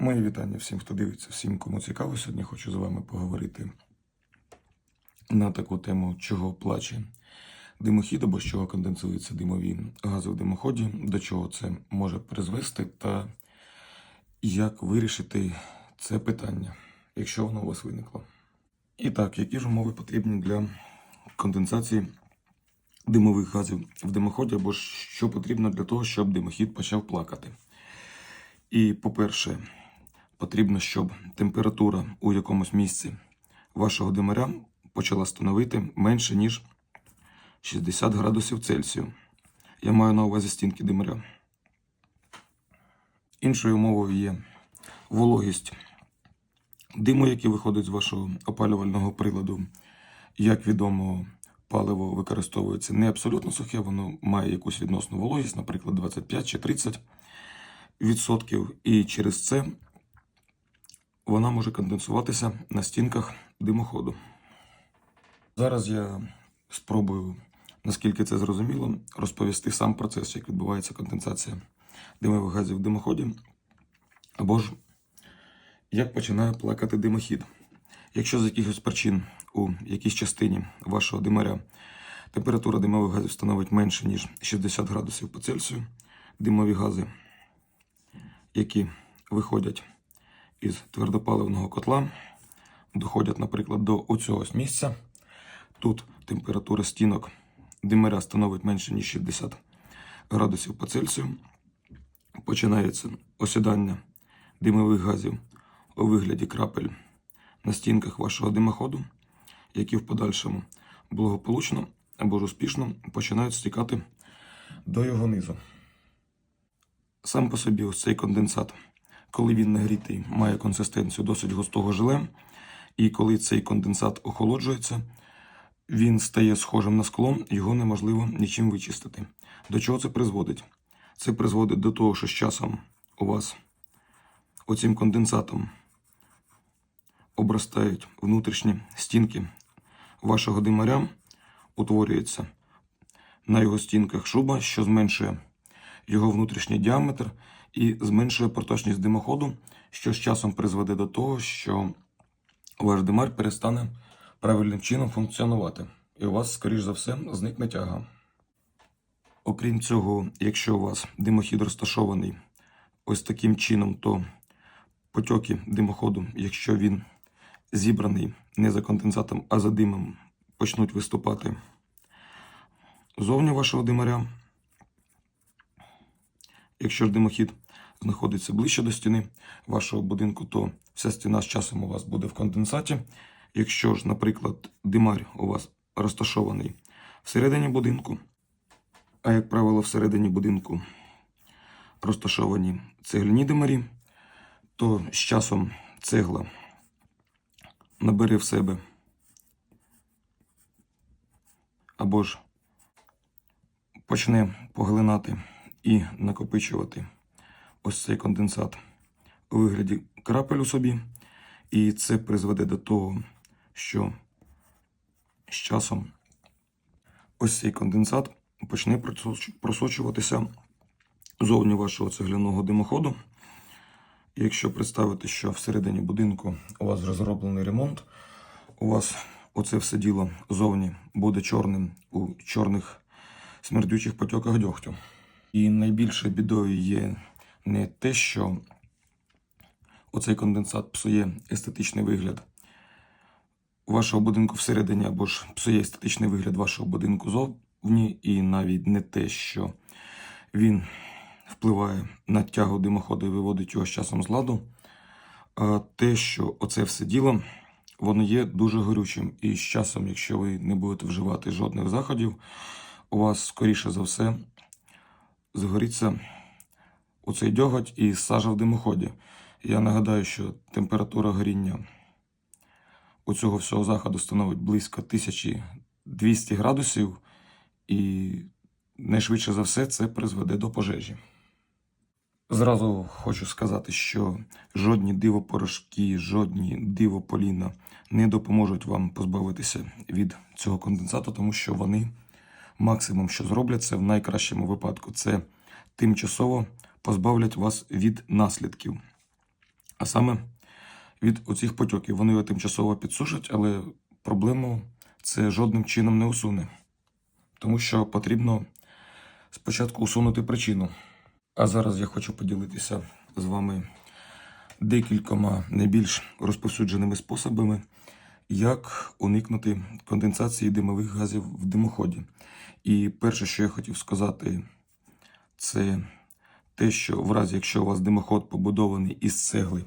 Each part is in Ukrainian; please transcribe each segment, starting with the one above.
Мої вітання всім, хто дивиться, всім, кому цікаво. Сьогодні хочу з вами поговорити на таку тему, чого плаче димохід або з чого конденсуються димові гази в димоході, до чого це може призвести, та як вирішити це питання, якщо воно у вас виникло. І так, які ж умови потрібні для конденсації димових газів в димоході, або що потрібно для того, щоб димохід почав плакати? І, по-перше, потрібно, щоб температура у якомусь місці вашого димаря почала становити менше, ніж 60 градусів Цельсію. Я маю на увазі стінки димаря. Іншою умовою є вологість диму, який виходить з вашого опалювального приладу. Як відомо, паливо використовується не абсолютно сухе, воно має якусь відносну вологість, наприклад, 25 чи 30 відсотків, і через це вона може конденсуватися на стінках димоходу. Зараз я спробую, наскільки це зрозуміло, розповісти сам процес, як відбувається конденсація димових газів в димоході, або ж як починає плакати димохід. Якщо з якихось причин у якійсь частині вашого димаря температура димових газів становить менше, ніж 60 градусів по Цельсію, димові гази які виходять із твердопаливного котла, доходять, наприклад, до оцього місця. Тут температура стінок димаря становить менше, ніж 60 градусів по Цельсію. Починається осідання димових газів у вигляді крапель на стінках вашого димоходу, які в подальшому благополучно або ж успішно починають стікати до його низу. Сам по собі ось цей конденсат, коли він нагрітий, має консистенцію досить густого желе. І коли цей конденсат охолоджується, він стає схожим на скло, його неможливо нічим вичистити. До чого це призводить? Це призводить до того, що з часом у вас оцим конденсатом обростають внутрішні стінки вашого димаря, утворюється на його стінках шуба, що зменшує його внутрішній діаметр і зменшує проточність димоходу, що з часом призведе до того, що ваш димар перестане правильним чином функціонувати, і у вас, скоріш за все, зникне тяга. Окрім цього, якщо у вас димохід розташований ось таким чином, то потоки димоходу, якщо він зібраний не за конденсатом, а за димом, почнуть виступати зовні вашого димаря. Якщо ж димохід знаходиться ближче до стіни вашого будинку, то вся стіна з часом у вас буде в конденсаті. Якщо ж, наприклад, димар у вас розташований всередині будинку, а як правило, всередині будинку розташовані цегляні димарі, то з часом цегла набере в себе або ж почне поглинати і накопичувати ось цей конденсат у вигляді крапель у собі. І це призведе до того, що з часом ось цей конденсат почне просочуватися зовні вашого цегляного димоходу. Якщо представити, що всередині будинку у вас вже зроблений ремонт, у вас оце все діло зовні буде чорним у чорних смердючих потьоках дьогтю. І найбільшою бідою є не те, що оцей конденсат псує естетичний вигляд вашого будинку всередині, або ж псує естетичний вигляд вашого будинку зовні, і навіть не те, що він впливає на тягу димоходу і виводить його з часом з ладу, а те, що оце все діло, воно є дуже горючим. І з часом, якщо ви не будете вживати жодних заходів, у вас, скоріше за все, згоріться оцей дьоготь і сажа в димоході. Я нагадаю, що температура горіння у цього всього заходу становить близько 1200 градусів, і найшвидше за все це призведе до пожежі. Зразу хочу сказати, що жодні дивопорошки, жодні дивополіна не допоможуть вам позбавитися від цього конденсату, тому що вони максимум, що зроблять, це в найкращому випадку, це тимчасово позбавлять вас від наслідків А саме від оцих потьоків. Вони його тимчасово підсушать, але проблему це жодним чином не усуне. Тому що потрібно спочатку усунути причину. А зараз я хочу поділитися з вами декількома найбільш розповсюдженими способами, як уникнути конденсації димових газів в димоході. І перше, що я хотів сказати, це те, що в разі, якщо у вас димоход побудований із цегли,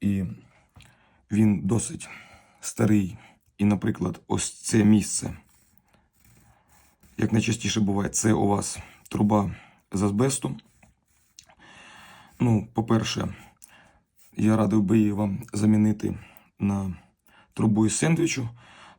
і він досить старий, і, наприклад, ось це місце, як найчастіше буває, це у вас труба з азбесту. Ну, по-перше, я радив би її вам замінити на трубу із сендвічу,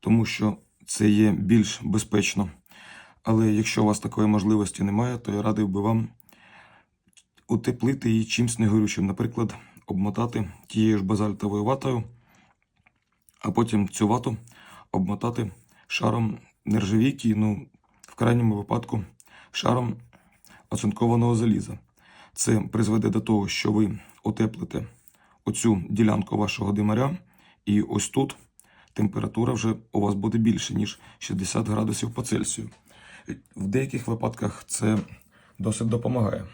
тому що це є більш безпечно. Але якщо у вас такої можливості немає, то я радив би вам утеплити її чимсь негорючим. Наприклад, обмотати тією ж базальтовою ватою, а потім цю вату обмотати шаром нержавійки, ну, в крайньому випадку, шаром оцинкованого заліза. Це призведе до того, що ви утеплите оцю ділянку вашого димаря, і ось тут температура вже у вас буде більше, ніж 60 градусів по Цельсію. В деяких випадках це досить допомагає.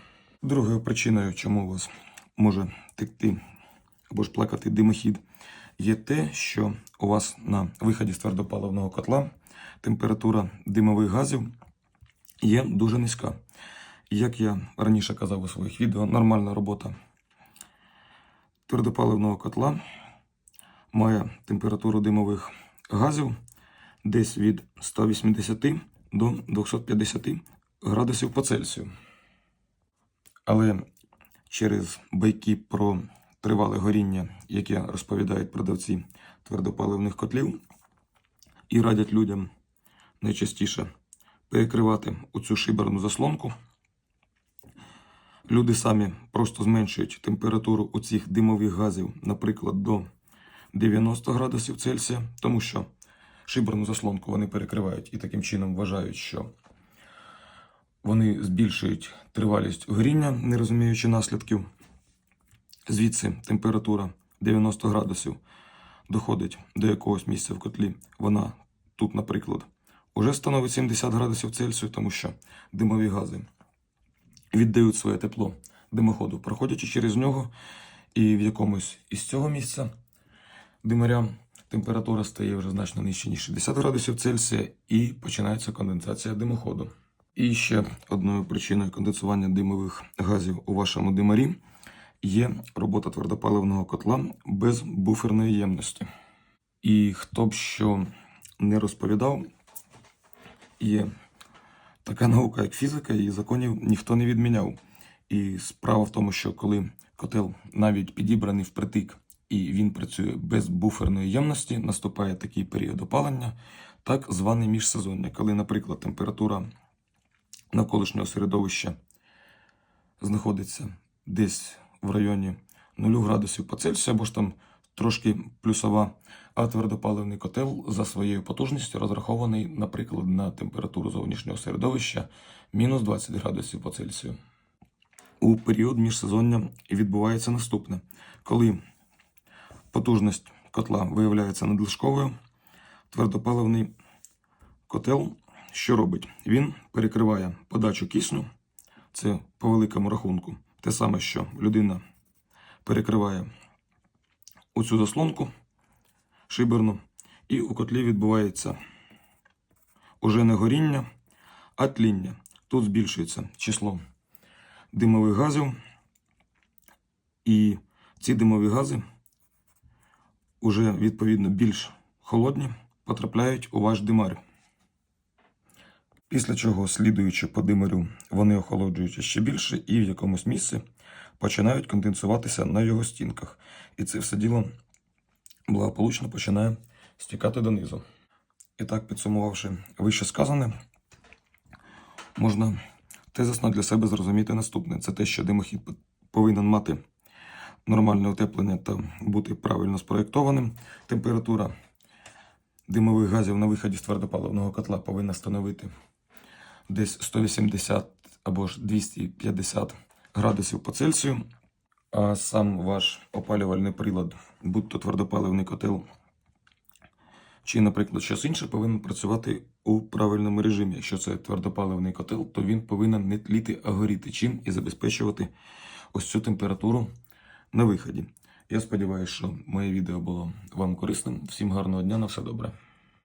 Другою причиною, чому у вас може текти або ж плакати димохід, є те, що у вас на виході з твердопаливного котла температура димових газів є дуже низька. Як я раніше казав у своїх відео, нормальна робота твердопаливного котла має температуру димових газів десь від 180 до 250 градусів по Цельсію. Але через байки про тривале горіння, яке розповідають продавці твердопаливних котлів, і радять людям найчастіше перекривати оцю шиберну заслонку. Люди самі просто зменшують температуру у цих димових газів, наприклад, до 90 градусів Цельсія, тому що шиберну заслонку вони перекривають і таким чином вважають, що вони збільшують тривалість горіння, не розуміючи наслідків. Звідси температура 90 градусів доходить до якогось місця в котлі. Вона тут, наприклад, уже становить 70 градусів Цельсію, тому що димові гази віддають своє тепло димоходу, проходячи через нього, і в якомусь із цього місця димаря температура стає вже значно нижче, ніж 60 градусів Цельсія, і починається конденсація димоходу. І ще одною причиною конденсування димових газів у вашому димарі є робота твердопаливного котла без буферної ємності. І хто б що не розповідав, є така наука, як фізика, і законів ніхто не відміняв. І справа в тому, що коли котел навіть підібраний впритик і він працює без буферної ємності, наступає такий період опалення, так званий міжсезоння, коли, наприклад, температура навколишнього середовища знаходиться десь в районі 0 градусів по Цельсію, або ж там трошки плюсова, а твердопаливний котел за своєю потужністю розрахований, наприклад, на температуру зовнішнього середовища мінус 20 градусів по Цельсію. У період міжсезоння відбувається наступне. Коли потужність котла виявляється надлишковою, твердопаливний котел що робить? Він перекриває подачу кисню, це по великому рахунку. Те саме, що людина перекриває оцю заслонку шиберну, і у котлі відбувається уже не горіння, а тління. Тут збільшується число димових газів, і ці димові гази уже відповідно більш холодні потрапляють у ваш димар. Після чого, слідуючи по димарю, вони охолоджуються ще більше і в якомусь місці починають конденсуватися на його стінках. І це все діло благополучно починає стікати донизу. І так, підсумувавши вище сказане, можна тезисно для себе зрозуміти наступне: це те, що димохід повинен мати нормальне утеплення та бути правильно спроєктованим. Температура димових газів на виході з твердопаливного котла повинна становити десь 180 або ж 250 градусів по Цельсію. а сам ваш опалювальний прилад, будь то твердопаливний котел, чи, наприклад, щось інше, повинен працювати у правильному режимі. Якщо це твердопаливний котел, то він повинен не тліти, а горіти чим і забезпечувати ось цю температуру на виході. Я сподіваюся, що моє відео було вам корисним. Всім гарного дня, на все добре.